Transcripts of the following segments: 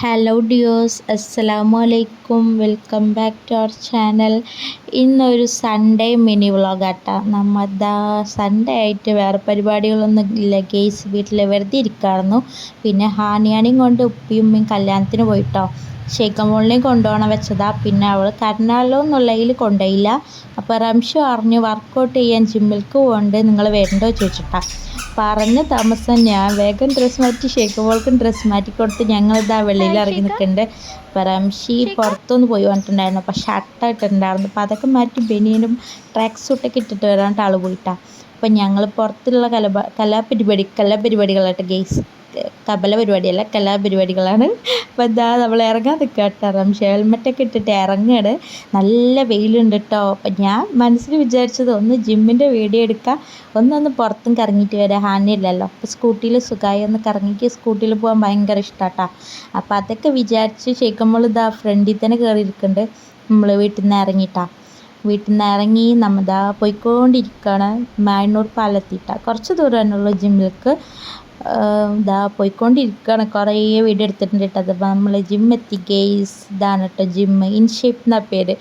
Hello ഡിയോസ് അസ്സലാമു അലൈക്കും welcome back to our channel ഇന്നൊരു സൺഡേ മിനി വ്ളോഗാട്ടാ നമ്മതാ സൺഡേ ആയിട്ട് വേറെ പരിപാടികളൊന്നും ഇല്ല. ഗേസ് വീട്ടിൽ വെറുതെ ഇരിക്കായിരുന്നു പിന്നെ ഹാനിയാണിയും കൊണ്ട് ഉപ്പിയും ഉമ്മയും കല്യാണത്തിന് പോയിട്ടോ. ഷേഖമോളിനെയും കൊണ്ടുപോകണം വെച്ചതാ. പിന്നെ അവൾ കരുണാലോ എന്നുള്ളതിൽ കൊണ്ടുപോയില്ല. അപ്പോൾ റംഷു അറിഞ്ഞ് വർക്കൗട്ട് ചെയ്യാൻ ജിമ്മിൽക്ക് പോകണ്ട് നിങ്ങൾ വരണ്ടോ ചോദിച്ചിട്ടാ. പറഞ്ഞ താമസം ഞാൻ വേഗം ഡ്രസ്സ് മാറ്റി ഷേക്കുമ്പോൾക്കും ഡ്രസ്സ് മാറ്റി കൊടുത്ത് ഞങ്ങളിതാ വെളിയിൽ ഇറങ്ങി നിൽക്കുന്നുണ്ട് അപ്പോൾ റംഷി പുറത്തൊന്ന് പോയി വന്നിട്ടുണ്ടായിരുന്നു. അപ്പോൾ ഷർട്ടായിട്ടുണ്ടായിരുന്നു അപ്പോൾ അതൊക്കെ മാറ്റി ബനിയനും ട്രാക്ക് സൂട്ടൊക്കെ ഇട്ടിട്ട് വരാണ്ട് ആൾ പോയിട്ടാണ് അപ്പം ഞങ്ങൾ പുറത്തുള്ള കല കലാപരിപാടി കലാപരിപാടികളായിട്ട് ഗെയ്സ് തബല പരിപാടിയല്ല കലാപരിപാടികളാണ്. അപ്പോൾ എന്താ നമ്മൾ ഇറങ്ങാൻ നിൽക്കുക കേട്ടോ റംഷ ഹെൽമെറ്റൊക്കെ ഇട്ടിട്ട് ഇറങ്ങുകയാണ് നല്ല വെയിലുണ്ട് കേട്ടോ അപ്പം ഞാൻ മനസ്സിൽ വിചാരിച്ചത് ഒന്ന് ജിമ്മിന്റെ വീഡിയോ എടുക്കാം. ഒന്നൊന്ന് പുറത്തും കറങ്ങിയിട്ട് വരാം ഹാനിയില്ലല്ലോ. അപ്പോൾ സ്കൂട്ടിയിൽ സുഖമായി ഒന്ന് കറങ്ങിക്ക് സ്കൂട്ടിയിൽ പോകാൻ ഭയങ്കര ഇഷ്ടമാട്ടാ അപ്പോൾ അതൊക്കെ വിചാരിച്ച് ശരിക്കുമ്പോൾ ഇതാ ഫ്രണ്ടിൽ തന്നെ കയറിയിരിക്കുന്നുണ്ട് നമ്മൾ വീട്ടിൽ നിന്ന് ഇറങ്ങിയിട്ടാ വീട്ടിൽ നിന്ന് ഇറങ്ങി നമ്മതാ പോയിക്കൊണ്ടിരിക്കുകയാണ് മാനൂർ പാലത്തിയിട്ടാണ് കുറച്ച് ദൂരമാണുള്ളൂ ജിമ്മിലേക്ക്. ഇതാ പോയിക്കൊണ്ടിരിക്കുകയാണ് കുറേ വീഡിയോ എടുത്തിട്ടുണ്ട് കേട്ടോ. അതിപ്പോൾ നമ്മൾ ജിം എത്തി ഗെയ്സ് ഇതാണ് കേട്ടോ ജിം ഇൻഷേപ്പ് എന്നാ പേര്.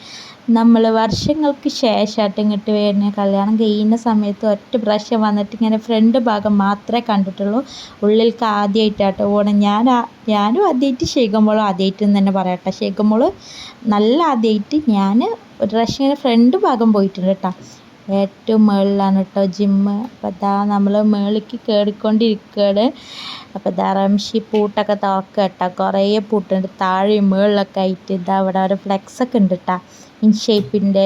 നമ്മൾ വർഷങ്ങൾക്ക് ശേഷമായിട്ട് ഇങ്ങോട്ട് വരുന്ന കല്യാണം കഴിയുന്ന സമയത്ത് ഒറ്റ പ്രാവശ്യം വന്നിട്ട് ഇങ്ങനെ ഫ്രണ്ട് ഭാഗം മാത്രമേ കണ്ടിട്ടുള്ളൂ. ഉള്ളിലേക്ക് ആദ്യമായിട്ടാട്ടോ പോകണം ഞാൻ ഞാനും ആദ്യമായിട്ട് ശേഖമ്പോളും ആദ്യമായിട്ട് തന്നെ പറയട്ടെ ശേഖമ്പോൾ നല്ല ആദ്യമായിട്ട് ഞാൻ ഒരു പ്രാവശ്യം ഇങ്ങനെ ഫ്രണ്ട് ഭാഗം പോയിട്ടുണ്ട് കേട്ടോ. ഏറ്റവും മുകളിലാണ് കേട്ടോ ജിമ്മ് അപ്പോൾ ഇതാ നമ്മൾ മുകളിലേക്ക് കയറിക്കൊണ്ടിരിക്കുകയാണ് അപ്പോൾ ഇതാ റംഷി പൂട്ടൊക്കെ തുറക്കുക കേട്ടോ കുറേ പൂട്ടുണ്ട്. താഴെയും മുകളിലൊക്കെ ആയിട്ട് ഇതാ അവിടെ ഒരു ഫ്ലെക്സൊക്കെ ഉണ്ട് കേട്ടോ ഇൻ ഷേപ്പിന്റെ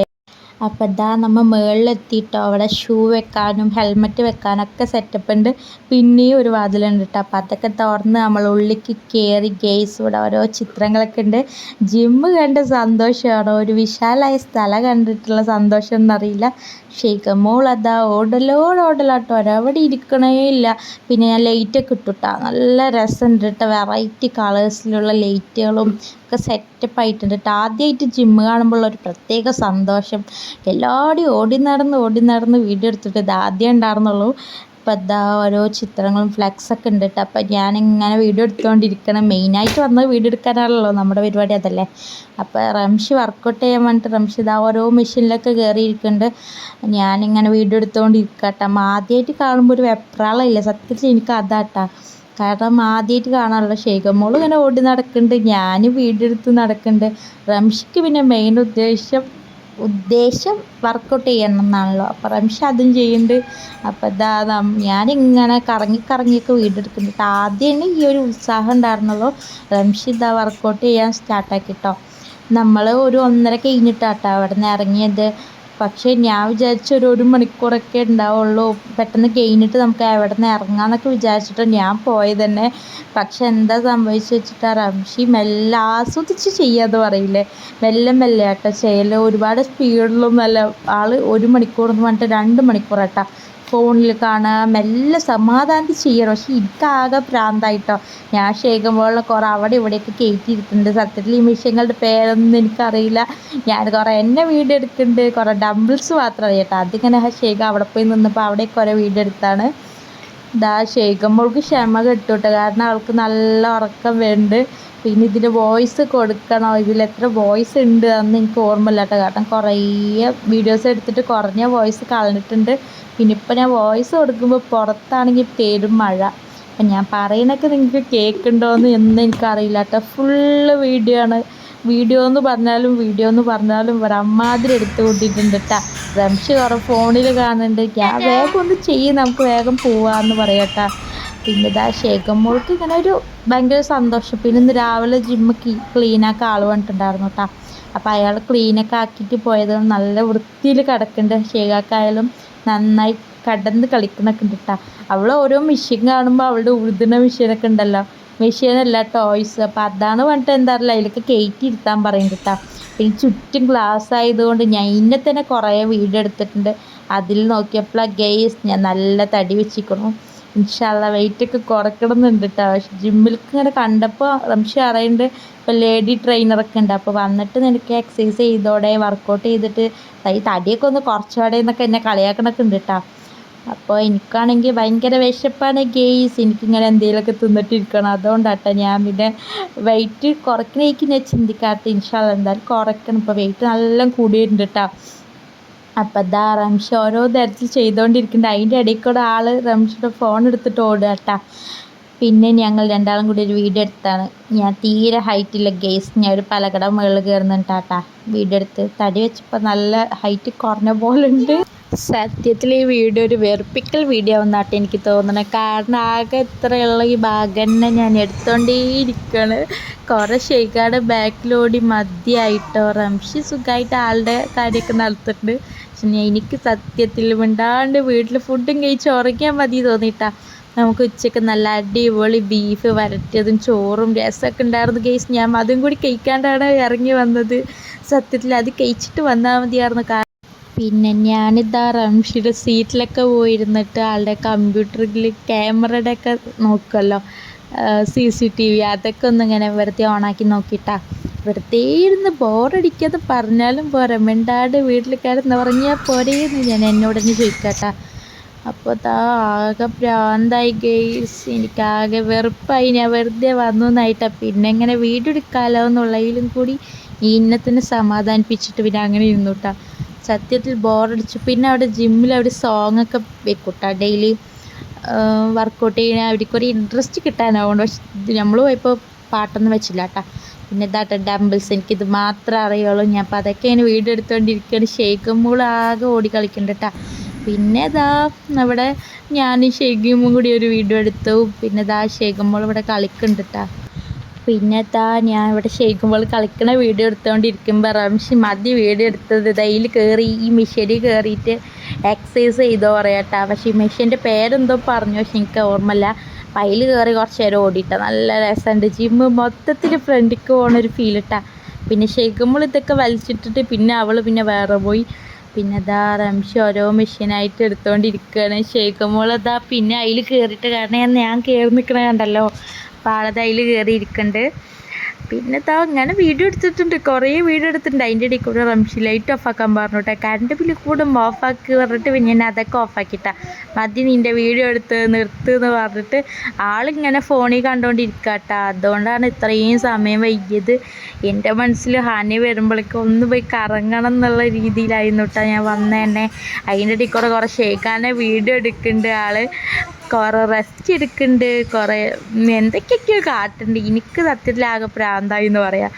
അപ്പോൾ ഇതാ നമ്മൾ മുകളിലെത്തിയിട്ടോ അവിടെ ഷൂ വെക്കാനും ഹെൽമെറ്റ് വെക്കാനൊക്കെ സെറ്റപ്പ് ഉണ്ട്. പിന്നെയും ഒരു വാതിലുണ്ട് കേട്ടോ അപ്പോൾ അതൊക്കെ തുറന്ന് നമ്മൾ ഉള്ളിലേക്ക് കയറി ഗെയ്സ് ഇവിടെ ഓരോ ചിത്രങ്ങളൊക്കെ ഉണ്ട്. ജിമ്മ് കണ്ട് സന്തോഷമാണ് ഒരു വിശാലമായ സ്ഥലം കണ്ടിട്ടുള്ള സന്തോഷം എന്നറിയില്ല ഷെയ്ഖമോൾ അതാ ഓടലോട് ഓടലാട്ടോ. ഒരവിടെ ഇരിക്കണേ ഇല്ല. പിന്നെ ഞാൻ ലൈറ്റൊക്കെ ഇട്ടുട്ടാ. നല്ല രസമുണ്ട് കേട്ടോ. വെറൈറ്റി കളേഴ്സിലുള്ള ലൈറ്റുകളും ഒക്കെ സെറ്റപ്പ് ആയിട്ടുണ്ട്. കേട്ടോ ആദ്യമായിട്ട് ജിമ്മ് കാണുമ്പോൾ ഒരു പ്രത്യേക സന്തോഷം. എല്ലാവരും ഓടി നടന്ന് ഓടി നടന്ന് വീഡിയോ എടുത്തിട്ട് ഇത് ആദ്യം ഉണ്ടായിരുന്നുള്ളൂ. ഇപ്പം എന്താ ഓരോ ചിത്രങ്ങളും ഫ്ലെക്സൊക്കെ ഉണ്ട് കേട്ടോ അപ്പം ഞാനിങ്ങനെ വീഡിയോ എടുത്തുകൊണ്ടിരിക്കണം മെയിനായിട്ട് വന്നത് വീഡിയോ എടുക്കാനാണല്ലോ നമ്മുടെ പരിപാടി അതല്ലേ. അപ്പോൾ റംഷി വർക്കൗട്ട് ചെയ്യാൻ വേണ്ടിയിട്ട് റംഷി ഇതാ ഓരോ മെഷീനിലൊക്കെ കയറിയിരിക്കുന്നുണ്ട് ഞാനിങ്ങനെ വീഡിയോ എടുത്തുകൊണ്ടിരിക്കുക ആദ്യമായിട്ട് കാണുമ്പോൾ ഒരു വെപ്രാളമില്ല സത്യത്തിൽ എനിക്ക് അതാട്ടാ. കാരണം ആദ്യമായിട്ട് കാണാനുള്ള ഷേഖമോൾ ഇങ്ങനെ ഓടി നടക്കുന്നുണ്ട് ഞാൻ വീഡിയോ എടുത്ത് നടക്കുന്നുണ്ട് റംഷിക്ക് പിന്നെ മെയിൻ ഉദ്ദേശം ഉദ്ദേശം വർക്കൗട്ട് ചെയ്യണം എന്നാണല്ലോ അപ്പോൾ റംഷ അതും ചെയ്യുന്നുണ്ട് അപ്പോൾ ഇതാ ഞാനിങ്ങനെ കറങ്ങി കറങ്ങിയൊക്കെ വീടെടുക്കുന്നുണ്ട്. ആദ്യമാണ് ഈ ഒരു ഉത്സാഹം ഉണ്ടായിരുന്നല്ലോ റംഷ ഇതാ വർക്കൗട്ട് ചെയ്യാൻ സ്റ്റാർട്ടാക്കിട്ടോ നമ്മൾ ഒരു ഒന്നര കഴിഞ്ഞിട്ടാട്ടോ അവിടെ നിന്ന് ഇറങ്ങിയത്. പക്ഷേ ഞാൻ വിചാരിച്ച ഒരു ഒരു മണിക്കൂറൊക്കെ ഉണ്ടാവുള്ളൂ. പെട്ടെന്ന് കഴിഞ്ഞിട്ട് നമുക്ക് എവിടെ നിന്ന് ഇറങ്ങാമെന്നൊക്കെ വിചാരിച്ചിട്ട് ഞാൻ പോയത് തന്നെ പക്ഷെ എന്താ സംഭവിച്ചു വെച്ചിട്ടാ റംഷി മെല്ലെ ആസ്വദിച്ച് ചെയ്യാതെ പറയില്ലേ? മെല്ലെ മെല്ലെ ആട്ടോ ചെയ്യൽ ഒരുപാട് സ്പീഡിലൊന്നും അല്ല ആൾ ഒരു മണിക്കൂർ എന്ന് പറഞ്ഞിട്ട് രണ്ട് മണിക്കൂറാട്ടോ. ഫോണിൽ കാണുക മെല്ലെ സമാധാനത്തിൽ ചെയ്യണം. പക്ഷെ എനിക്കാകെ ഭ്രാന്തായിട്ടോ. ഞാൻ ഷേഖുമ്പോൾ കുറേ അവിടെ ഇവിടെയൊക്കെ കയറ്റിയിരിക്കുന്നുണ്ട് സത്യത്തിൽ ഈ മിഷ്യങ്ങളുടെ പേരൊന്നും എനിക്കറിയില്ല. ഞാൻ കുറേ എന്നെ വീഡിയോ എടുക്കുന്നുണ്ട് കുറേ ഡംബിൾസ് മാത്രം അറിയാട്ടോ അതിങ്ങനെ ആ ഷേഖ് അവിടെ പോയി നിന്നപ്പോൾ അവിടെ കുറേ വീഡിയോ ഇതാ മോൾക്ക് ക്ഷമ കിട്ടൂട്ടോ. കാരണം അവൾക്ക് നല്ല ഉറക്കം വരുന്നുണ്ട് പിന്നെ ഇതിന്റെ വോയിസ് കൊടുക്കണോ. എത്ര വോയിസ് ഉണ്ട് എന്ന് എനിക്ക് ഓർമ്മയില്ല കേട്ടോ കാരണം കുറേ വീഡിയോസ് എടുത്തിട്ട് കുറഞ്ഞ വോയിസ് കളഞ്ഞിട്ടുണ്ട്. പിന്നെ ഇപ്പം ഞാൻ വോയിസ് കൊടുക്കുമ്പോൾ പുറത്താണെങ്കിൽ പേരും മഴ. അപ്പം ഞാൻ പറയണൊക്കെ നിങ്ങൾക്ക് കേൾക്കുന്നുണ്ടോയെന്ന് എന്ന് എനിക്കറിയില്ല കേട്ടോ ഫുള്ള് വീഡിയോ ആണ്. വീഡിയോ എന്ന് പറഞ്ഞാലും വീഡിയോ എന്ന് പറഞ്ഞാലും ഒരു അമ്മാതിരി എടുത്ത് കൂട്ടിയിട്ടുണ്ട് കേട്ടോ റംഷി കുറേ ഫോണിൽ കാണുന്നുണ്ട്. ഞാൻ വേഗം ഒന്ന് ചെയ്യും നമുക്ക് വേഗം പോവാമെന്ന് പറയട്ടാ. പിന്നെ ഇതാ ശേഖമ്മോൾക്ക് ഇങ്ങനെ ഒരു ഭയങ്കര സന്തോഷം. പിന്നെ ഇന്ന് രാവിലെ ജിമ്മ് ക്ലീനാക്കാൻ ആൾ വന്നിട്ടുണ്ടായിരുന്നു കേട്ടോ അപ്പോൾ അയാൾ ക്ലീനൊക്കെ ആക്കിയിട്ട് പോയത് നല്ല വൃത്തിയിൽ കിടക്കുന്നുണ്ട് ശേഖാക്കായാലും നന്നായി കടന്ന് കളിക്കുന്നൊക്കെ ഉണ്ട് കേട്ടോ അവൾ ഓരോ മെഷീൻ കാണുമ്പോൾ അവളുടെ ഉഴുതുന്ന മെഷീനൊക്കെ ഉണ്ടല്ലോ. മെഷീനല്ല ടോയ്സ് അപ്പോൾ അതാണ് പറഞ്ഞിട്ട് എന്താ പറയുക അതിലൊക്കെ കയറ്റി ഇരുത്താൻ പറയും കേട്ടോ പിന്നെ ചുറ്റും ഗ്ലാസ് ആയതുകൊണ്ട് ഞാൻ ഇന്നെ തന്നെ കുറേ വീഡിയോ എടുത്തിട്ടുണ്ട്. അതിൽ നോക്കിയപ്പോൾ ഗെയ്സ് ഞാൻ നല്ല തടി വെച്ചിരിക്കണു ഇൻഷാല്ല വെയിറ്റൊക്കെ കുറയ്ക്കണമെന്നുണ്ട് കേട്ടോ പക്ഷെ ജിമ്മിലേക്ക് ഇങ്ങനെ കണ്ടപ്പോൾ റംഷി അറിയുന്നുണ്ട് ഇപ്പോൾ ലേഡി ട്രെയിനറൊക്കെ ഉണ്ട്. അപ്പോൾ വന്നിട്ട് നിനക്ക് എക്സസൈസ് ചെയ്തോടെ വർക്കൗട്ട് ചെയ്തിട്ട് ഈ തടിയൊക്കെ ഒന്ന് കുറച്ചോടെ എന്നൊക്കെ എന്നെ കളിയാക്കണൊക്കെ ഉണ്ട് കേട്ടോ അപ്പോൾ എനിക്കാണെങ്കിൽ ഭയങ്കര വിശപ്പാണ് ഗെയ്സ് എനിക്കിങ്ങനെ എന്തെങ്കിലുമൊക്കെ തിന്നിട്ടിരിക്കണം. അതുകൊണ്ടാട്ടോ ഞാൻ പിന്നെ വെയിറ്റ് കുറയ്ക്കണേക്ക് ഞാൻ ചിന്തിക്കാത്ത ഇൻഷാല്ല എന്തായാലും കുറയ്ക്കണം. ഇപ്പോൾ വെയിറ്റ് നല്ല കൂടിയിട്ടുണ്ട് കേട്ടോ അപ്പം അതാ റംഷ ഓരോ തരത്തിൽ ചെയ്തുകൊണ്ടിരിക്കുന്നുണ്ട് അതിന്റെ ഇടയിൽ കൂടെ ആൾ റംഷയുടെ ഫോൺ എടുത്തിട്ട് ഓടുക കേട്ടാ. പിന്നെ ഞങ്ങൾ രണ്ടാളും കൂടി ഒരു വീഡിയോ എടുത്താണ്. ഞാൻ തീരെ ഹൈറ്റില്ല ഗേസ് ഞാൻ ഒരു പലകട മുകളിൽ കയറുന്നുണ്ടാട്ടാ വീഡിയോ എടുത്ത് തടി വെച്ചപ്പോൾ നല്ല ഹൈറ്റ് കുറഞ്ഞ പോലെ ഉണ്ട്. സത്യത്തിൽ ഈ വീഡിയോ ഒരു വെറുപ്പിക്കൽ വീഡിയോ ആവുന്നാട്ടെ എനിക്ക് തോന്നണേ കാരണം ആകെ ഇത്രയുള്ള ഈ ഭാഗം തന്നെ ഞാൻ എടുത്തോണ്ടേയിരിക്കുകയാണ് കുറേ ഷെയ്ക്കാട് ബാക്കിലോടി മദ്യമായിട്ടോ റംഷി സുഖമായിട്ട് ആളുടെ കാര്യമൊക്കെ നടത്തിട്ടുണ്ട്. പക്ഷെ എനിക്ക് സത്യത്തിൽ മിണ്ടാണ്ട് വീട്ടിൽ ഫുഡും കഴിച്ച് ഉറങ്ങിയാൽ മതി തോന്നിയിട്ടാ നമുക്ക് ഉച്ചയ്ക്ക് നല്ല അടിപൊളി ബീഫ് വരട്ടിയതും ചോറും രസമൊക്കെ ഉണ്ടായിരുന്നു കേസ് ഞാൻ അതും കൂടി കഴിക്കാണ്ടാണ് ഇറങ്ങി വന്നത്. സത്യത്തിൽ അത് കഴിച്ചിട്ട് വന്നാൽ മതിയായിരുന്നു. പിന്നെ ഞാനിതാ റംഷിയുടെ സീറ്റിലൊക്കെ പോയിരുന്നിട്ട് ആളുടെ കമ്പ്യൂട്ടറിൽ ക്യാമറയുടെ ഒക്കെ നോക്കുമല്ലോ സി സി ടി വി അതൊക്കെ ഒന്ന് ഇങ്ങനെ വെറുതെ ഓണാക്കി നോക്കിയിട്ടാ. വെറുതെ ഇരുന്ന് ബോറടിക്കാതെ പറഞ്ഞാലും പോരാ. മിണ്ടാട് വീട്ടിൽ കിടന്ന് പറഞ്ഞാൽ പോരേന്ന് ഞാൻ എന്നോട് തന്നെ ചോദിക്കട്ടാ. അപ്പോൾ താ ആകെ ഭ്രാന്തായി ഗെയ്സ് എനിക്കാകെ വെറുപ്പായി. ഞാൻ വെറുതെ വന്നു എന്നായിട്ടാ പിന്നെ ഇങ്ങനെ വീഡിയോ എടുക്കാമല്ലോ എന്നുള്ളതിലും കൂടി ഇന്നത്തിനെ സമാധാനിപ്പിച്ചിട്ട് പിന്നെ അങ്ങനെ ഇരുന്നു കേട്ടോ സത്യത്തിൽ ബോറടിച്ചു. പിന്നെ അവിടെ ജിമ്മിൽ സോങ് ഒക്കെ വെക്കൂട്ടാ. ഡെയിലി വർക്കൗട്ട് ചെയ്യണ അവിടേക്ക് ഒരു ഇൻട്രസ്റ്റ് കിട്ടാനാവുകൊണ്ട് പക്ഷെ നമ്മൾ പോയപ്പോൾ പാട്ടൊന്നും വെച്ചില്ല കേട്ടോ പിന്നെ ഇതാട്ടെ ഡംബിൾസ് എനിക്കിത് മാത്രമേ അറിയുള്ളൂ. ഞാൻ അപ്പോൾ അതൊക്കെ ഇങ്ങനെ വീഡിയോ എടുത്തുകൊണ്ടിരിക്കുകയാണ് ഷെയ്ഖുമ്പോൾ ആകെ ഓടി കളിക്കുന്നുണ്ട് കേട്ടോ പിന്നെ ഇതാ അവിടെ ഞാൻ ഷെയ്ഗും കൂടി ഒരു വീഡിയോ എടുത്തു. പിന്നെ ഇതാ ഷെയ്ഖുമ്പോൾ ഇവിടെ കളിക്കുന്നുണ്ട് കേട്ടോ പിന്നെ താ ഞാൻ ഇവിടെ ഷെയ്ക്കുമ്പോൾ കളിക്കണ വീഡിയോ എടുത്തുകൊണ്ടിരിക്കുമ്പോൾ റംഷി മതി വീഡിയോ എടുത്തത്. ഇതയിൽ കയറി ഈ മെഷീനിൽ കയറിയിട്ട് എക്സസൈസ് ചെയ്തോ പറയാട്ടാ. പക്ഷേ ഈ മെഷീന്റെ പേരെന്തോ പറഞ്ഞു പക്ഷെ എനിക്ക് ഓർമ്മയില്ല. അപ്പം അതിൽ കയറി കുറച്ച് നേരം ഓടിയിട്ട നല്ല രസമുണ്ട് ജിമ്മ് മൊത്തത്തിൽ ഫ്രണ്ടിക്ക് പോകണൊരു ഫീൽ ഇട്ടാ. പിന്നെ ഷെയ്ക്കുമ്പോൾ ഇതൊക്കെ വലിച്ചിട്ടിട്ട് പിന്നെ അവൾ പിന്നെ വേറെ പോയി. പിന്നെ ഇതാ റംഷി ഓരോ മെഷീനായിട്ട് എടുത്തുകൊണ്ടിരിക്കുകയാണ് ഷെയ്ക്കുമ്പോൾ അതാ പിന്നെ അതിൽ കയറിയിട്ട് കാരണം ഞാൻ കയറി നിൽക്കണ കണ്ടല്ലോ. അതിൽ കയറി ഇരിക്കുന്നുണ്ട് പിന്നെ താ ഇങ്ങനെ വീഡിയോ എടുത്തിട്ടുണ്ട്. കുറേ വീഡിയോ എടുത്തിട്ടുണ്ട്. അതിന്റെ ഇടയിൽ കൂടെ റംഷി ലൈറ്റ് ഓഫ് ആക്കാൻ പറഞ്ഞു കേട്ടോ കറണ്ട് ബില്ല് കൂടെ ഓഫാക്കി പറഞ്ഞിട്ട് പിന്നെ ഞാൻ അതൊക്കെ ഓഫാക്കിട്ടാ മതി നിന്റെ വീഡിയോ എടുത്ത് നിർത്ത് എന്ന് പറഞ്ഞിട്ട് ആളിങ്ങനെ ഫോണിൽ കണ്ടുകൊണ്ടിരിക്കുക കേട്ടോ അതുകൊണ്ടാണ് ഇത്രയും സമയം വൈകിയത്. എന്റെ മനസ്സിൽ ഹാനി വരുമ്പോഴേക്കും ഒന്ന് പോയി കറങ്ങണം എന്നുള്ള രീതിയിലായിരുന്നു കേട്ടോ ഞാൻ വന്നതന്നെ അതിന്റെ ഇടയിൽ കൂടെ കുറേ ഷേക്കാനെ വീഡിയോ എടുക്കുന്നുണ്ട് ആൾ കുറേ റെസ്റ്റ് എടുക്കുന്നുണ്ട് കുറേ എന്തൊക്കെയൊക്കെയോ കാട്ടുന്നുണ്ട് എനിക്ക് സത്യത്തിൽ ആകെ പ്രാന്തായി എന്ന് പറയാം.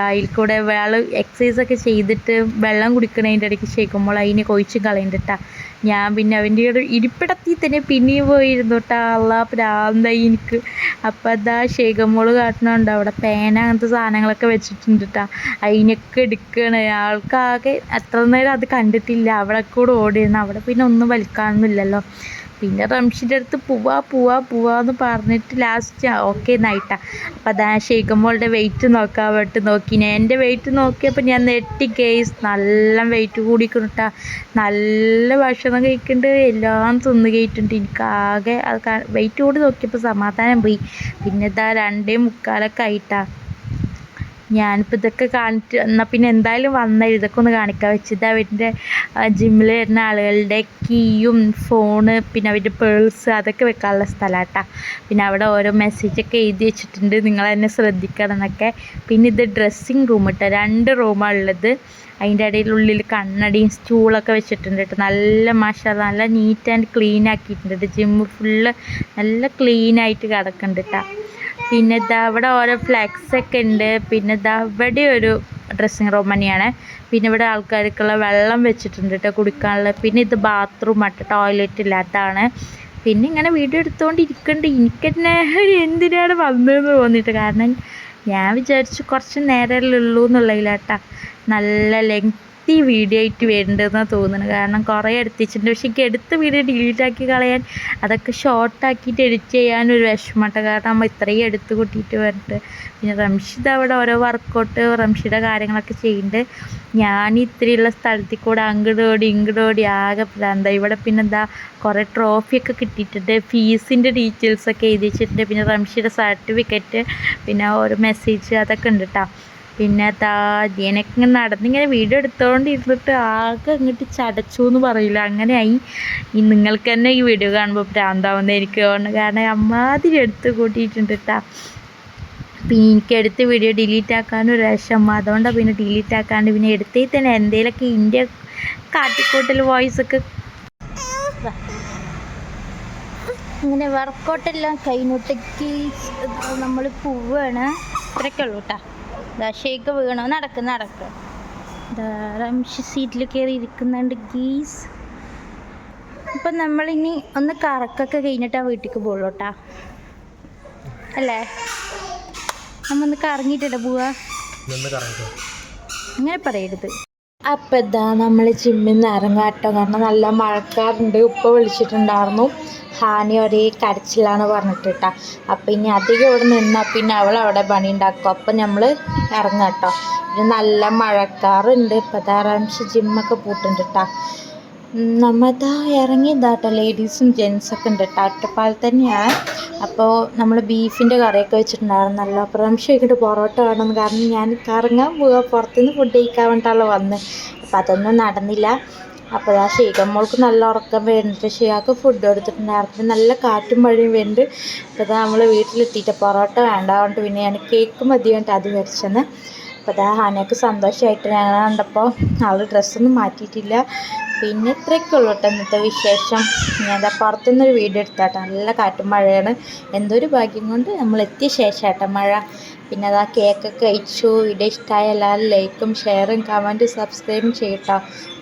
അതിൽ കൂടെ വേള എക്സസൈസൊക്കെ ചെയ്തിട്ട് വെള്ളം കുടിക്കണതിന്റെ ഇടയ്ക്ക് ശേഖുമ്പോൾ അതിനെ കൊഴിച്ചും കളയണ്ടിട്ടാ. ഞാൻ പിന്നെ അവന്റെ ഒരു ഇരിപ്പിടത്തിൽ തന്നെ പിന്നെയും പോയിരുന്നു കേട്ടോ അല്ല പ്രാന്തായി എനിക്ക്. അപ്പം അതാ ഷേഖമോൾ കാട്ടണുണ്ട്. അവിടെ പേന അങ്ങനത്തെ സാധനങ്ങളൊക്കെ വെച്ചിട്ടുണ്ട് കേട്ടോ അതിനൊക്കെ എടുക്കണ. ആൾക്കാകെ അത്ര നേരം അത് കണ്ടിട്ടില്ല. അവിടെ കൂടെ ഓടിയിരുന്നു. അവിടെ പിന്നെ ഒന്നും വലിക്കാനൊന്നുമില്ലല്ലോ പിന്നെ റംഷിന്റെ അടുത്ത് പോവാ പോവാ പോവാന്ന് പറഞ്ഞിട്ട് ലാസ്റ്റ് ഓക്കെ നൈട്ടാ അപ്പം അതാ ഷെയ്ഖ് വെയിറ്റ് നോക്കാൻ വേണ്ടി നോക്കി. എന്റെ വെയിറ്റ് നോക്കിയപ്പോൾ ഞാൻ നെട്ടി കേസ് നല്ല വെയിറ്റ് കൂടിക്കണിട്ടാ നല്ല ഭക്ഷണം കഴിക്കുന്നുണ്ട് എല്ലാം തിന്ന് കഴിയിട്ടുണ്ട് എനിക്കാകെ അത് വെയിറ്റ് കൂടി നോക്കിയപ്പോൾ സമാധാനം പോയി. പിന്നെ ഇതാ രണ്ടേ മുക്കാലൊക്കെ ആയിട്ടാ. ഞാനിപ്പോൾ ഇതൊക്കെ കാണിച്ച് എന്നാൽ പിന്നെ എന്തായാലും വന്ന ഇതൊക്കെ ഒന്ന് കാണിക്കാൻ വെച്ചത് അവരുടെ ജിമ്മിൽ വരുന്ന ആളുകളുടെ കീയും ഫോണ് പിന്നെ അവരുടെ പേഴ്സ് അതൊക്കെ വെക്കാനുള്ള സ്ഥലമാട്ടാ പിന്നെ അവിടെ ഓരോ മെസ്സേജൊക്കെ എഴുതി വെച്ചിട്ടുണ്ട്. നിങ്ങൾ തന്നെ ശ്രദ്ധിക്കണം എന്നൊക്കെ. പിന്നെ ഇത് ഡ്രസ്സിങ് റൂം കേട്ടോ രണ്ട് റൂമാണ് ഉള്ളത്. അതിന്റെ ഇടയിൽ ഉള്ളിൽ കണ്ണടിയും സ്റ്റൂളൊക്കെ വെച്ചിട്ടുണ്ട് കേട്ടോ നല്ല മാഷ നല്ല നീറ്റ് ആൻഡ് ക്ലീൻ ആക്കിയിട്ടുണ്ട് ജിമ്മ് ഫുള്ള് നല്ല ക്ലീൻ ആയിട്ട് കിടക്കുന്നുണ്ട് കേട്ടോ പിന്നെ ഇതാ ഇവിടെ ഓരോ ഫ്ലെക്സ് ഒക്കെ ഉണ്ട്. പിന്നെ ഇതാ ഇവിടെ ഒരു ഡ്രസ്സിങ് റൂം തന്നെയാണ്. പിന്നെ ഇവിടെ ആൾക്കാർക്കുള്ള വെള്ളം വെച്ചിട്ടുണ്ട് കേട്ടോ കുടിക്കാനുള്ള. പിന്നെ ഇത് ബാത്റൂം ആട്ടോ ടോയ്ലറ്റ് ഇല്ലാത്തതാണ് പിന്നെ ഇങ്ങനെ വീഡിയോ എടുത്തുകൊണ്ടിരിക്കുന്നുണ്ട് എനിക്ക് തന്നെ എന്തിനാണ് വന്നതെന്ന് തോന്നിയിട്ട് കാരണം ഞാൻ വിചാരിച്ചു കുറച്ച് നേരമല്ലേ ഉള്ളൂ എന്നുള്ളതിലാട്ടാ നല്ല ലെങ്ത് ഈ വീഡിയോ ആയിട്ട് വേണ്ടതെന്നാണ് തോന്നുന്നത്. കാരണം കുറേ എടുത്തിട്ടുണ്ട്. പക്ഷേ എനിക്ക് എടുത്ത വീഡിയോ ഡിലീറ്റ് ആക്കി കളയാൻ അതൊക്കെ ഷോർട്ടാക്കിയിട്ട് എഡിറ്റ് ചെയ്യാൻ ഒരു വിഷമട്ടോ കാരണം നമ്മൾ ഇത്രയും എടുത്ത് കൂട്ടിയിട്ട് വരട്ട് പിന്നെ റംഷിദ് അവിടെ ഓരോ വർക്കൗട്ട് റംഷിയുടെ കാര്യങ്ങളൊക്കെ ചെയ്യുന്നുണ്ട്. ഞാൻ ഇത്രയുള്ള സ്ഥലത്തിൽ കൂടെ അങ്ങോട്ടോടി ഇങ്ങോട്ടോടി ഇങ്ങോട്ട് ആകെ പ്രാന്ത ഇവിടെ പിന്നെ എന്താ കുറേ ട്രോഫിയൊക്കെ കിട്ടിയിട്ടുണ്ട്. ഫീസിന്റെ ഡീറ്റെയിൽസൊക്കെ എഴുതി വെച്ചിട്ടുണ്ട് പിന്നെ റംഷിയുടെ സർട്ടിഫിക്കറ്റ് പിന്നെ ഓരോ മെസ്സേജ് അതൊക്കെ ഉണ്ട് കേട്ടോ പിന്നെ താ നടന്നിങ്ങനെ വീഡിയോ എടുത്തോണ്ടിരുന്നിട്ട് ആകെ അങ്ങോട്ട് ചടച്ചു എന്ന് പറയില്ല അങ്ങനെയായി. ഈ നിങ്ങൾക്ക് തന്നെ ഈ വീഡിയോ കാണുമ്പോൾ പ്രാന്താവുന്ന എനിക്ക് തോന്നുന്നു. കാരണം അമ്മാതിരി എടുത്ത് കൂട്ടിയിട്ടുണ്ട് കേട്ടോ പിന്നെ എനിക്ക് എടുത്ത് വീഡിയോ ഡിലീറ്റ് ആക്കാനും ഒരു വിഷമം അതുകൊണ്ടാണ് പിന്നെ ഡിലീറ്റ് ആക്കാണ്ട് പിന്നെ എടുത്തേ തന്നെ എന്തേലൊക്കെ ഇന്ത്യ കാട്ടിക്കൂട്ടൽ വോയിസ് ഒക്കെ. അങ്ങനെ വർക്കൗട്ടെല്ലാം കഴിഞ്ഞിട്ടേക്ക് നമ്മൾ പോവാണ്. ഇത്രയൊക്കെ ഉള്ളൂ കേട്ടോ ദശയൊക്കെ വീണോ. നടക്ക് നടക്ക്. റംഷി സീറ്റിൽ കയറി ഇരിക്കുന്നുണ്ട് ഗീസ്. അപ്പം നമ്മളിനി ഒന്ന് കറക്കൊക്കെ കഴിഞ്ഞിട്ടാ വീട്ടിലേക്ക് പോളോട്ടാ അല്ലേ? നമ്മ ഒന്ന് കറങ്ങിയിട്ടല്ലേ പോവാ? അങ്ങനെ പറയരുത്. അപ്പം ഇതാ നമ്മൾ ജിമ്മിൽ നിന്ന് ഇറങ്ങാട്ടോ. കാരണം നല്ല മഴക്കാറുണ്ട്. ഉപ്പ വിളിച്ചിട്ടുണ്ടായിരുന്നു. ഹാനി ഒരേ കരച്ചിലാണ് പറഞ്ഞിട്ട് കേട്ടോ അപ്പം ഇനി അധികം ഇവിടെ നിന്നാൽ പിന്നെ അവൾ അവിടെ പണി ഉണ്ടാക്കും അപ്പം നമ്മൾ ഇറങ്ങാട്ടോ പിന്നെ നല്ല മഴക്കാറുണ്ട്. ഇപ്പം ധാരാംശം ജിമ്മൊക്കെ പൂട്ടുണ്ട് കേട്ടോ നമ്മതാ ഇറങ്ങി കേട്ടോ ലേഡീസും ജെൻസൊക്കെ ഉണ്ട് കേട്ടോ അട്ടപ്പാലത്ത് തന്നെയാണ് അപ്പോൾ നമ്മൾ ബീഫിന്റെ കറിയൊക്കെ വെച്ചിട്ടുണ്ടായിരുന്നല്ലോ അപ്പോൾ പ്രാവശ്യം ഇങ്ങോട്ട് പൊറോട്ട വേണമെന്ന് കാരണം ഞാൻ കറങ്ങാൻ പോവുക പുറത്തുനിന്ന് ഫുഡ് കഴിക്കാൻ വേണ്ടിയിട്ടാണല്ലോ വന്ന്. അപ്പോൾ അതൊന്നും നടന്നില്ല. അപ്പോൾ ആ മോൾക്ക് നല്ല ഉറക്കം വരുന്നുണ്ട് ഷെയ്ഖാക്ക് ഫുഡ് കൊടുത്തിട്ടുണ്ടായിരുന്നു നല്ല കാറ്റും മഴയും വരുന്നുണ്ട്. അപ്പോൾ ഇതാ നമ്മൾ വീട്ടിലെത്തിയിട്ട് പൊറോട്ട വേണ്ട പറഞ്ഞിട്ട് പിന്നെ ഞാൻ കേക്ക് മതി പറഞ്ഞിട്ട് അത് മേടിച്ചെന്ന്. അപ്പോൾ അതാ ഹാനയ്ക്ക് സന്തോഷമായിട്ട് ഞങ്ങൾ കണ്ടപ്പോൾ അവൾ ഡ്രസ്സൊന്നും മാറ്റിയിട്ടില്ല. പിന്നെ ഇത്രയൊക്കെ ഉള്ളൂ കേട്ടോ ഇന്നത്തെ വിശേഷം. ഞാൻ പുറത്തുനിന്നൊരു വീഡിയോ എടുത്താട്ടോ നല്ല കാറ്റും മഴയാണ്. എന്തൊരു ഭാഗ്യം കൊണ്ട് നമ്മൾ എത്തിയ ശേഷം കേട്ടോ മഴ. പിന്നെ അതാ കേക്കൊക്കെ കഴിച്ചു. വീഡിയോ ഇഷ്ടമായ എല്ലാവരും ലൈക്കും ഷെയറും കമന്റും സബ്സ്ക്രൈബും ചെയ്യട്ടോ